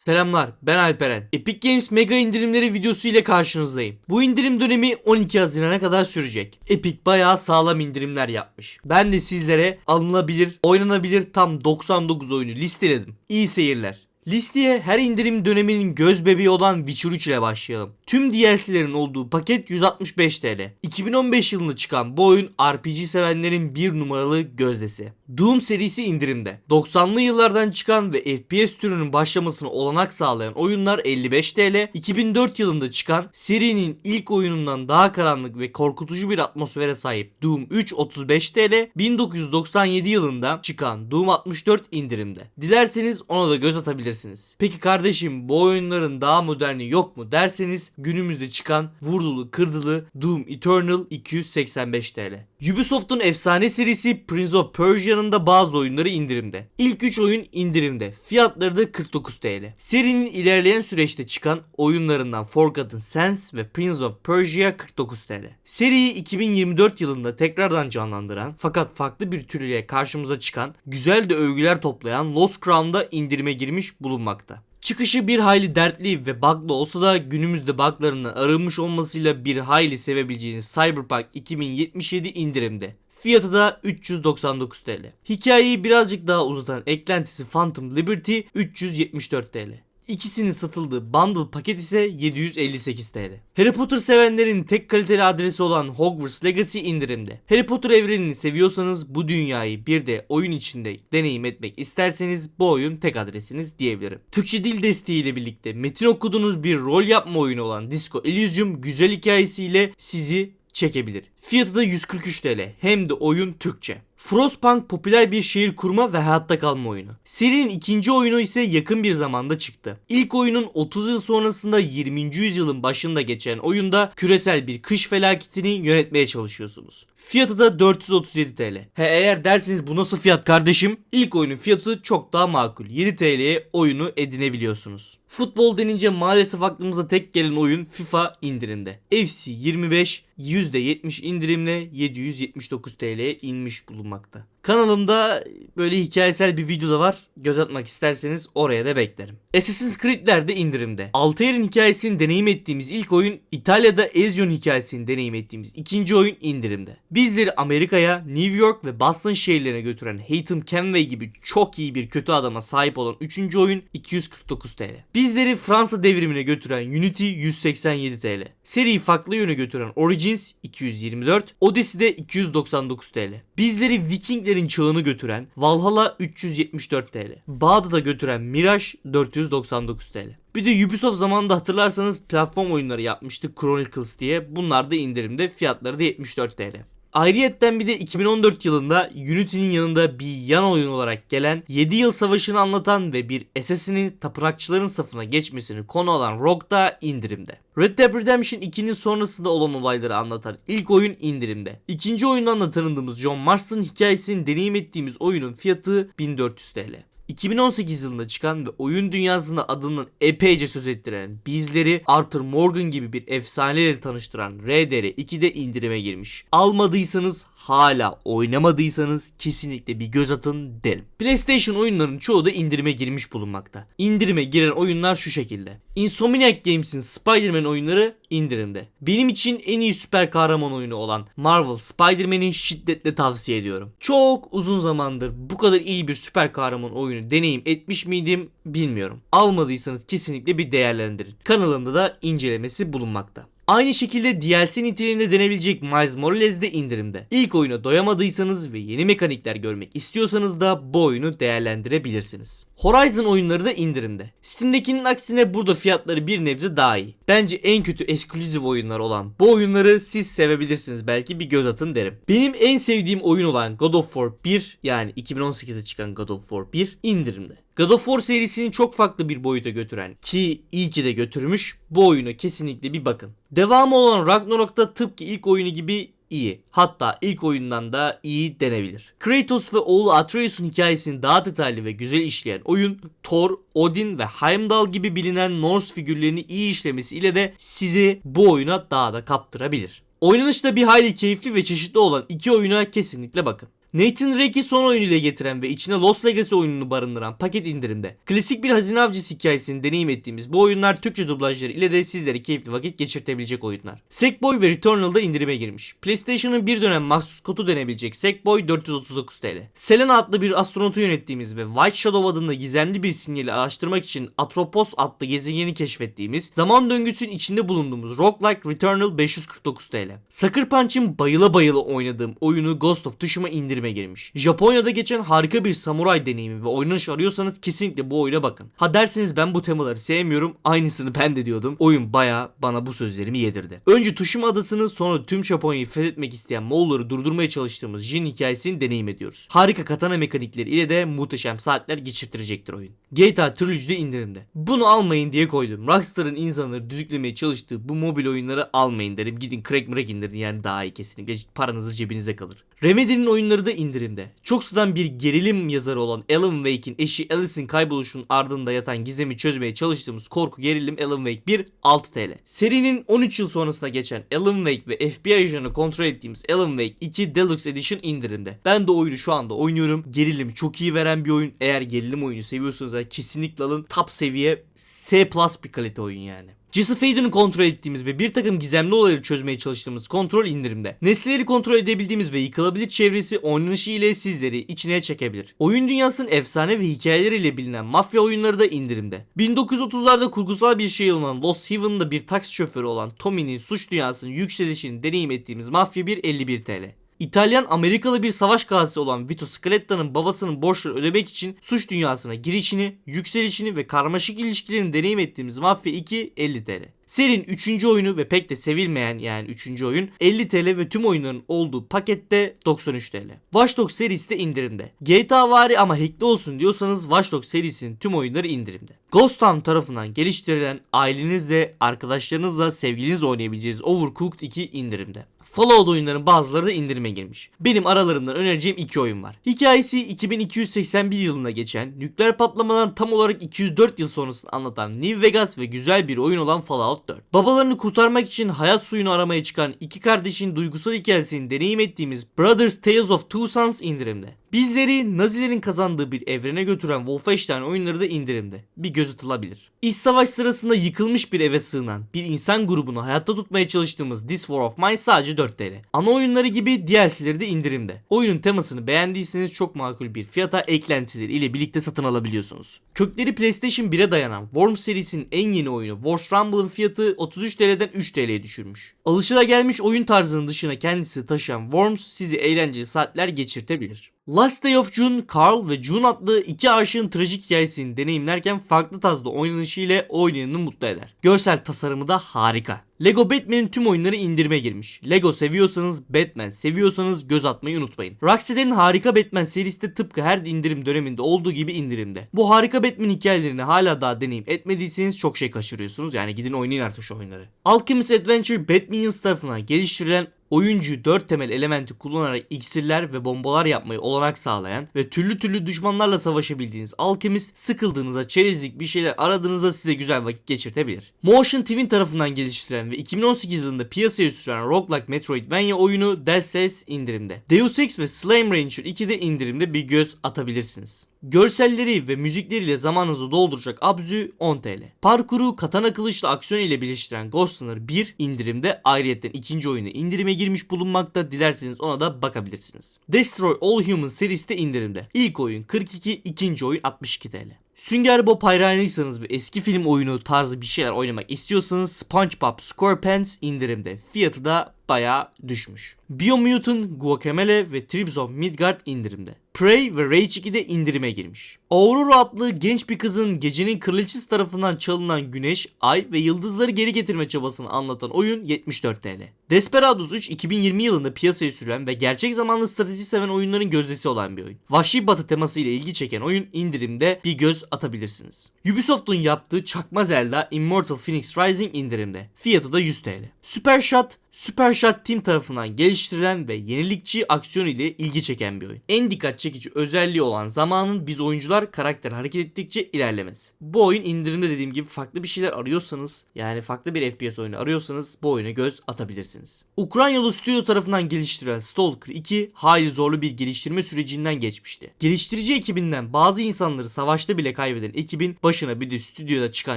Selamlar ben Alperen. Epic Games mega indirimleri videosu ile karşınızdayım. Bu indirim dönemi 12 Haziran'a kadar sürecek. Epic bayağı sağlam indirimler yapmış. Ben de sizlere alınabilir, oynanabilir tam 99 oyunu listeledim. İyi seyirler. Listeye her indirim döneminin göz bebeği olan Witcher 3 ile başlayalım. Tüm DLC'lerin olduğu paket 165 TL. 2015 yılında çıkan bu oyun RPG sevenlerin bir numaralı gözdesi. Doom serisi indirimde. 90'lı yıllardan çıkan ve FPS türünün başlamasına olanak sağlayan oyunlar 55 TL. 2004 yılında çıkan serinin ilk oyunundan daha karanlık ve korkutucu bir atmosfere sahip Doom 3 35 TL. 1997 yılında çıkan Doom 64 indirimde. Dilerseniz ona da göz atabilirsiniz. Peki kardeşim bu oyunların daha moderni yok mu derseniz günümüzde çıkan vurdulu kırdılı Doom Eternal 285 TL. Ubisoft'un efsane serisi Prince of Persia'nın da bazı oyunları indirimde. İlk 3 oyun indirimde. Fiyatları da 49 TL. Serinin ilerleyen süreçte çıkan oyunlarından Forgotten Sands ve Prince of Persia 49 TL. Seriyi 2024 yılında tekrardan canlandıran fakat farklı bir tür ile karşımıza çıkan, güzel de övgüler toplayan Lost Crown'da indirime girmiş bulunmakta. Çıkışı bir hayli dertli ve bug'lı olsa da günümüzde bug'larının arınmış olmasıyla bir hayli sevebileceğiniz Cyberpunk 2077 indirimde. Fiyatı da 399 TL. Hikayeyi birazcık daha uzatan eklentisi Phantom Liberty 374 TL. İkisinin satıldığı bundle paket ise 758 TL. Harry Potter sevenlerin tek kaliteli adresi olan Hogwarts Legacy indirimde. Harry Potter evrenini seviyorsanız bu dünyayı bir de oyun içinde deneyim etmek isterseniz bu oyun tek adresiniz diyebilirim. Türkçe dil desteğiyle birlikte metin okuduğunuz bir rol yapma oyunu olan Disco Elysium güzel hikayesiyle sizi çekebilir. Fiyatı da 143 TL. Hem de oyun Türkçe. Frostpunk popüler bir şehir kurma ve hayatta kalma oyunu. Serinin ikinci oyunu ise yakın bir zamanda çıktı. İlk oyunun 30 yıl sonrasında 20. yüzyılın başında geçen oyunda küresel bir kış felaketini yönetmeye çalışıyorsunuz. Fiyatı da 437 TL. He eğer derseniz bu nasıl fiyat kardeşim? İlk oyunun fiyatı çok daha makul. 7 TL'ye oyunu edinebiliyorsunuz. Futbol denince maalesef aklımıza tek gelen oyun FIFA indirimde. FC 25 %70 indirimle 779 TL'ye inmiş bulunmakta. Kanalımda böyle hikayesel bir video da var. Göz atmak isterseniz oraya da beklerim. Assassin's Creed'ler de indirimde. Altair'in hikayesini deneyim ettiğimiz ilk oyun, İtalya'da Ezio'nun hikayesini deneyim ettiğimiz ikinci oyun indirimde. Bizleri Amerika'ya, New York ve Boston şehirlerine götüren Haytham Kenway gibi çok iyi bir kötü adama sahip olan üçüncü oyun 249 TL. Bizleri Fransa devrimine götüren Unity 187 TL. Seriyi farklı yöne götüren Origins 224, Odyssey'de 299 TL. Bizleri Vikinglerin çağını götüren Valhalla 374 TL. Bağdat'a götüren Mirage 499 TL. Bir de Ubisoft zamanında hatırlarsanız platform oyunları yapmıştı Chronicles diye. Bunlar da indirimde fiyatları da 74 TL. Ayrıyetten bir de 2014 yılında Unity'nin yanında bir yan oyun olarak gelen 7 yıl savaşını anlatan ve bir Assassin'in tapınakçıların safına geçmesini konu alan Rogue da indirimde. Red Dead Redemption 2'nin sonrasında olan olayları anlatan ilk oyun indirimde. İkinci oyundan da tanıdığımız John Marston hikayesini deneyim ettiğimiz oyunun fiyatı 1400 TL. 2018 yılında çıkan ve oyun dünyasında adının epeyce söz ettiren bizleri Arthur Morgan gibi bir efsaneyle tanıştıran RDR 2'de indirime girmiş. Almadıysanız hala oynamadıysanız kesinlikle bir göz atın derim. PlayStation oyunlarının çoğu da indirime girmiş bulunmakta. İndirime giren oyunlar şu şekilde. Insomniac Games'in Spider-Man oyunları indirimde. Benim için en iyi süper kahraman oyunu olan Marvel Spider-Man'i şiddetle tavsiye ediyorum. Çok uzun zamandır bu kadar iyi bir süper kahraman oyunu deneyim etmiş miydim bilmiyorum. Almadıysanız kesinlikle bir değerlendirin. Kanalımda da incelemesi bulunmakta. Aynı şekilde DLC niteliğinde denebilecek Miles Morales de indirimde. İlk oyuna doyamadıysanız ve yeni mekanikler görmek istiyorsanız da bu oyunu değerlendirebilirsiniz. Horizon oyunları da indirimde. Steam'dekinin aksine burada fiyatları bir nebze daha iyi. Bence en kötü eksklusif oyunlar olan bu oyunları siz sevebilirsiniz belki bir göz atın derim. Benim en sevdiğim oyun olan God of War 1 yani 2018'de çıkan God of War 1 indirimde. God of War serisini çok farklı bir boyuta götüren ki iyi ki de götürmüş bu oyunu kesinlikle bir bakın. Devamı olan Ragnarok'ta tıpkı ilk oyunu gibi iyi. Hatta ilk oyundan da iyi denebilir. Kratos ve oğlu Atreus'un hikayesini daha detaylı ve güzel işleyen oyun Thor, Odin ve Heimdall gibi bilinen Norse figürlerini iyi işlemesi ile de sizi bu oyuna daha da kaptırabilir. Oynanışta bir hayli keyifli ve çeşitli olan iki oyuna kesinlikle bakın. Nathan Drake'i son oyunuyla getiren ve içine Lost Legacy oyununu barındıran paket indirimde. Klasik bir hazine avcısı hikayesini deneyim ettiğimiz bu oyunlar Türkçe dublajları ile de sizlere keyifli vakit geçirtebilecek oyunlar. Sackboy ve Returnal'da indirime girmiş. PlayStation'ın bir dönem mahsus kodu denebilecek Sackboy 439 TL. Selena adlı bir astronotu yönettiğimiz ve White Shadow adında gizemli bir sinyali araştırmak için Atropos adlı gezegeni keşfettiğimiz, zaman döngüsünün içinde bulunduğumuz Roguelike Returnal 549 TL. Sucker Punch'ın bayıla bayıla oynadığım oyunu Ghost of Tsushima indirime girmiş. Japonya'da geçen harika bir samuray deneyimi ve oynanış arıyorsanız kesinlikle bu oyuna bakın. Ha derseniz ben bu temaları sevmiyorum, aynısını ben de diyordum. Oyun baya bana bu sözlerimi yedirdi. Önce Tsushima adasını sonra tüm Japonya'yı fethetmek isteyen Moğolları durdurmaya çalıştığımız Jin hikayesini deneyim ediyoruz. Harika katana mekanikleri ile de muhteşem saatler geçirtirecektir oyun. GTA Trilogy'de indirimde. Bunu almayın diye koydum. Rockstar'ın insanları düdüklemeye çalıştığı bu mobil oyunları almayın derim. Gidin crack mrack indirin yani daha iyi kesinlikle. Paranız cebinizde kalır. Remedy'nin oyunları da indirimde. Çok sıdan bir gerilim yazarı olan Alan Wake'in eşi Alice'in kayboluşunun ardında yatan gizemi çözmeye çalıştığımız korku gerilim Alan Wake 1 6 TL. Serinin 13 yıl sonrasında geçen Alan Wake ve FBI ajanı kontrol ettiğimiz Alan Wake 2 Deluxe Edition indirimde. Ben de oyunu şu anda oynuyorum. Gerilimi çok iyi veren bir oyun. Eğer gerilim oyunu seviyorsanız kesinlikle alın. Top seviye S plus bir kalite oyun yani. Jesse Faden'ı kontrol ettiğimiz ve bir takım gizemli olayları çözmeye çalıştığımız kontrol indirimde. Nesneleri kontrol edebildiğimiz ve yıkılabilir çevresi oynanışı ile sizleri içine çekebilir. Oyun dünyasının efsane ve hikayeleriyle bilinen mafya oyunları da indirimde. 1930'larda kurgusal bir şey olan Lost Heaven'da bir taksi şoförü olan Tommy'nin suç dünyasının yükselişini deneyim ettiğimiz Mafya 1 51 TL. İtalyan Amerikalı bir savaş gazisi olan Vito Scaletta'nın babasının borçları ödemek için suç dünyasına girişini, yükselişini ve karmaşık ilişkilerini deneyim ettiğimiz Mafya 2 50 TL. Serinin 3. oyunu ve pek de sevilmeyen yani 3. oyun 50 TL ve tüm oyunların olduğu pakette 93 TL. Watch Dogs serisi de indirimde. GTA vari ama hackli olsun diyorsanız Watch Dogs serisinin tüm oyunları indirimde. Ghost Town tarafından geliştirilen ailenizle, arkadaşlarınızla, sevgilinizle oynayabileceğiniz Overcooked 2 indirimde. Fallout oyunların bazıları da indirime girmiş. Benim aralarından önereceğim iki oyun var. Hikayesi 2281 yılında geçen, nükleer patlamadan tam olarak 204 yıl sonrasını anlatan New Vegas ve güzel bir oyun olan Fallout 4. Babalarını kurtarmak için hayat suyunu aramaya çıkan iki kardeşin duygusal hikayesini deneyim ettiğimiz Brothers Tales of Two Sons indirimde. Bizleri Nazilerin kazandığı bir evrene götüren Wolfenstein oyunları da indirimde. Bir göz atılabilir. İç savaş sırasında yıkılmış bir eve sığınan bir insan grubunu hayatta tutmaya çalıştığımız This War of Mine sadece 4 TL. Ana oyunları gibi DLC'leri de indirimde. Oyunun temasını beğendiyseniz çok makul bir fiyata eklentileri ile birlikte satın alabiliyorsunuz. Kökleri PlayStation 1'e dayanan Worms serisinin en yeni oyunu Wars Rumble'ın fiyatı 33 TL'den 3 TL'ye düşürmüş. Alışılagelmiş oyun tarzının dışına kendisi taşıyan Worms sizi eğlenceli saatler geçirtebilir. Last Day of June, Carl ve June adlı iki aşığın trajik hikayesini deneyimlerken farklı tarzda oynanışı ile oynayanı mutlu eder. Görsel tasarımı da harika. Lego Batman'in tüm oyunları indirime girmiş. Lego seviyorsanız, Batman seviyorsanız göz atmayı unutmayın. Rocksteady'nin harika Batman serisi de tıpkı her indirim döneminde olduğu gibi indirimde. Bu harika Batman hikayelerini hala daha deneyim etmediyseniz çok şey kaçırıyorsunuz. Yani gidin oynayın artık şu oyunları. Alchemist Adventure Batmanians tarafından geliştirilen oyuncuyu 4 temel elementi kullanarak iksirler ve bombalar yapmayı olanak sağlayan ve türlü türlü düşmanlarla savaşabildiğiniz alkemist sıkıldığınızda çerezlik bir şeyler aradığınızda size güzel vakit geçirtebilir. Motion Twin tarafından geliştirilen ve 2018 yılında piyasaya süren roguelike Metroidvania oyunu Dead Cells indirimde. Deus Ex ve Slime Rancher 2'de indirimde bir göz atabilirsiniz. Görselleri ve müzikleriyle zamanınızı dolduracak Abzü 10 TL. Parkuru katana kılıçla aksiyon ile birleştiren Ghost Runner 1 indirimde ayrıyetten ikinci oyunu indirime girmiş bulunmakta. Dilerseniz ona da bakabilirsiniz. Destroy All Human serisi de indirimde. İlk oyun 42, ikinci oyun 62 TL. Sünger Bob hayranıysanız ve eski film oyunu tarzı bir şeyler oynamak istiyorsanız SpongeBob SquarePants indirimde. Fiyatı da bayağı düşmüş. Biomutant, Guacamele ve Tribes of Midgard indirimde. Prey ve Rage 2'de indirime girmiş. Aurora adlı genç bir kızın gecenin kraliçesi tarafından çalınan güneş, ay ve yıldızları geri getirme çabasını anlatan oyun 74 TL. Desperados 3 2020 yılında piyasaya sürülen ve gerçek zamanlı strateji seven oyunların gözdesi olan bir oyun. Vahşi batı teması ile ilgi çeken oyun indirimde bir göz atabilirsiniz. Ubisoft'un yaptığı çakma Zelda Immortal Phoenix Rising indirimde. Fiyatı da 100 TL. Super Shot Supershot Team tarafından geliştirilen ve yenilikçi aksiyon ile ilgi çeken bir oyun. En dikkat çekici özelliği olan zamanın biz oyuncular karakter hareket ettikçe ilerlemesi. Bu oyun indirimde dediğim gibi farklı bir şeyler arıyorsanız yani farklı bir FPS oyunu arıyorsanız bu oyuna göz atabilirsiniz. Ukraynalı stüdyo tarafından geliştirilen Stalker 2 hayli zorlu bir geliştirme sürecinden geçmişti. Geliştirici ekibinden bazı insanları savaşta bile kaybeden ekibin başına bir de stüdyoda çıkan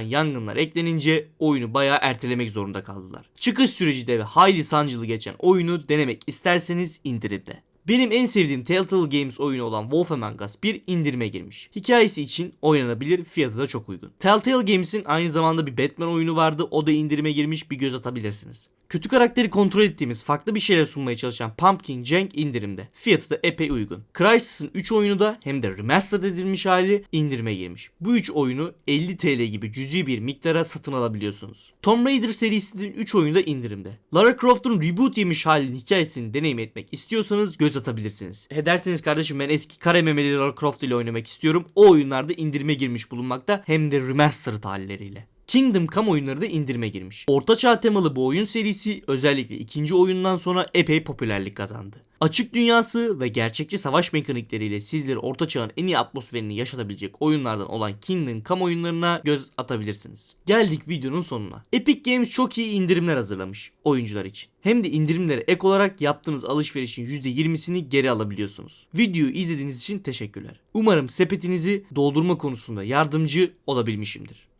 yangınlar eklenince oyunu bayağı ertelemek zorunda kaldılar. Çıkış süreci de ve hayli sancılı geçen oyunu denemek isterseniz indirimde. Benim en sevdiğim Telltale Games oyunu olan Wolf Among Us 1 indirime girmiş. Hikayesi için oynanabilir, fiyatı da çok uygun. Telltale Games'in aynı zamanda bir Batman oyunu vardı, o da indirime girmiş bir göz atabilirsiniz. Kötü karakteri kontrol ettiğimiz farklı bir şeyler sunmaya çalışan Pumpkin Jank indirimde. Fiyatı da epey uygun. Crysis'ın 3 oyunu da hem de remastered edilmiş hali indirime girmiş. Bu 3 oyunu 50 TL gibi cüzi bir miktara satın alabiliyorsunuz. Tomb Raider serisinin 3 oyunu da indirimde. Lara Croft'un reboot yemiş halinin hikayesini deneyim etmek istiyorsanız göz atabilirsiniz. He derseniz kardeşim ben eski kare memeli Lara Croft ile oynamak istiyorum. O oyunlarda indirime girmiş bulunmakta hem de remastered halleriyle. Kingdom Come oyunları da indirime girmiş. Ortaçağ temalı bu oyun serisi özellikle ikinci oyundan sonra epey popülerlik kazandı. Açık dünyası ve gerçekçi savaş mekanikleriyle sizleri ortaçağın en iyi atmosferini yaşatabilecek oyunlardan olan Kingdom Come oyunlarına göz atabilirsiniz. Geldik videonun sonuna. Epic Games çok iyi indirimler hazırlamış oyuncular için. Hem de indirimlere ek olarak yaptığınız alışverişin %20'sini geri alabiliyorsunuz. Videoyu izlediğiniz için teşekkürler. Umarım sepetinizi doldurma konusunda yardımcı olabilmişimdir.